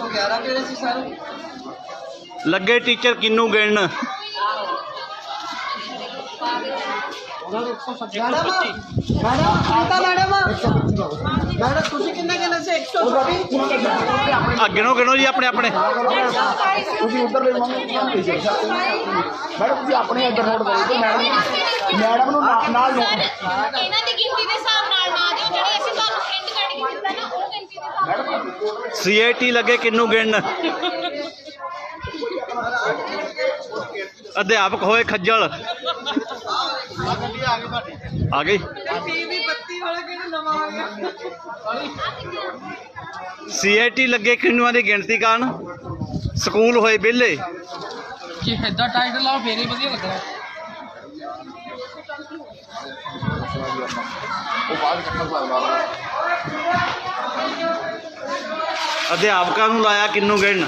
111 ਕਿਹੜੇ ਸੀ ਸਰ? ਲੱਗੇ ਟੀਚਰ ਕਿੰਨੂੰ ਗਿਣਨ। ਮੈਡਮ ਮੈਡਮ ਆਤਾ ਮੈਡਮ? ਮੈਡਮ ਤੁਸੀਂ ਕਿੰਨੇ ਕਿੰਨੇ ਸੀ? 120 ਆ ਗਿਣੋ ਗਿਣੋ ਜੀ ਆਪਣੇ ਆਪਣੇ। ਤੁਸੀਂ ਉੱਧਰ ਦੇ ਮੰਮੀ ਮੈਡਮ ਤੁਸੀਂ ਆਪਣੇ ਇੱਧਰ ਨੋਟ ਕਰੋ ਤੇ ਮੈਡਮ ਮੈਡਮ ਨੂੰ ਨਾਲ ਨਾਲ ਇਹਨਾਂ ਦੀ ਗਿਣਤੀ ਸੀਏਟੀ ਲੱਗੇ ਕਿੰਨੂੰ ਗਿਣਨ? ਅਧਿਆਪਕ ਹੋਏ ਖੱਜਲ। ਆ ਗਈ। ਟੀਵੀ ਬੱਤੀ ਵਾਲਾ ਕਿਹੜਾ ਨਵਾਂ ਆ ਗਿਆ ਸੀਏਟੀ ਲੱਗੇ ਕਿੰਨੂਆਂ ਦੀ ਗਿਣਤੀ ਕਾਰਨ? ਸਕੂਲ ਹੋਏ ਵਿਹਲੇ। ਕਿ ਏਦਾਂ ਟਾਈਟ ਲਾਓ ਫੇਰ ਹੀ ਵਧੀਆ ਲੱਗਣਾ। ਉਹ ਬਾਅਦ ਕੱਟਣ ਸਕਦਾ ਅਧਿਆਪਕਾਂ ਨੂੰ ਲਾਇਆ ਕਿੰਨੂੰ ਗਿਣ?